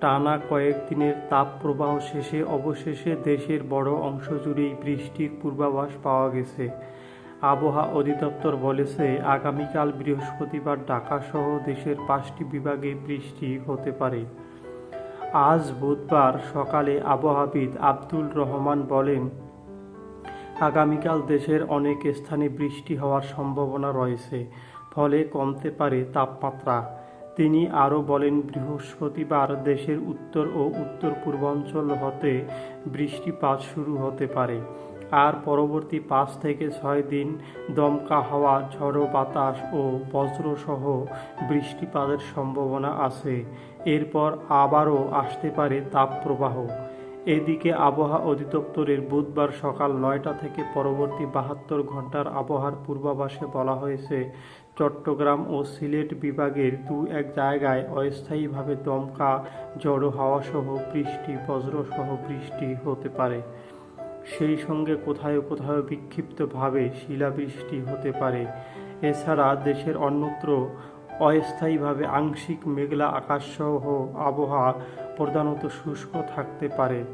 টানা কয়েকদিনের তাপপ্রবাহ শেষে অবশেষে দেশের বড় অংশ জুড়েই বৃষ্টির পূর্বাভাস পাওয়া গেছে। আবহাওয়া অধিদপ্তর বলেছে, আগামীকাল বৃহস্পতিবার ঢাকাসহ দেশের পাঁচটি বিভাগে বৃষ্টি হতে পারে। আজ বুধবার সকালে আবহাওয়াবিদ আব্দুল রহমান বলেন, আগামীকাল দেশের অনেক স্থানে বৃষ্টি হওয়ার সম্ভাবনা রয়েছে, ফলে কমতে পারে তাপমাত্রা। তিনি আরও বলেন, বৃহস্পতিবার দেশের উত্তর ও উত্তর পূর্বাঞ্চল হতে বৃষ্টিপাত শুরু হতে পারে। আর পরবর্তী পাঁচ থেকে ছয় দিন দমকা হাওয়া, ঝড়ো বাতাস ও বজ্রসহ বৃষ্টিপাতের সম্ভাবনা আছে। এরপর আবারও আসতে পারে তাপপ্রবাহ। এদিকে আবহাওয়া অধিদপ্তরের বুধবার সকাল নয়টা থেকে পরবর্তী বাহাত্তর ঘণ্টার আবহাওয়ার পূর্বাভাসে বলা হয়েছে, চট্টগ্রাম ও সিলেট বিভাগের দু এক জায়গায় অস্থায়ীভাবে দমকা জড়ো হাওয়াসহ বৃষ্টি, বজ্রসহ বৃষ্টি হতে পারে। সেই সঙ্গে কোথায় কোথাও বিক্ষিপ্তভাবে শিলাবৃষ্টি হতে পারে। এছাড়া দেশের অন্যত্র অস্থায়ীভাবে আংশিক মেঘলা আকাশসহ আবহাওয়া প্রধানত শুষ্ক থাকতে পারে।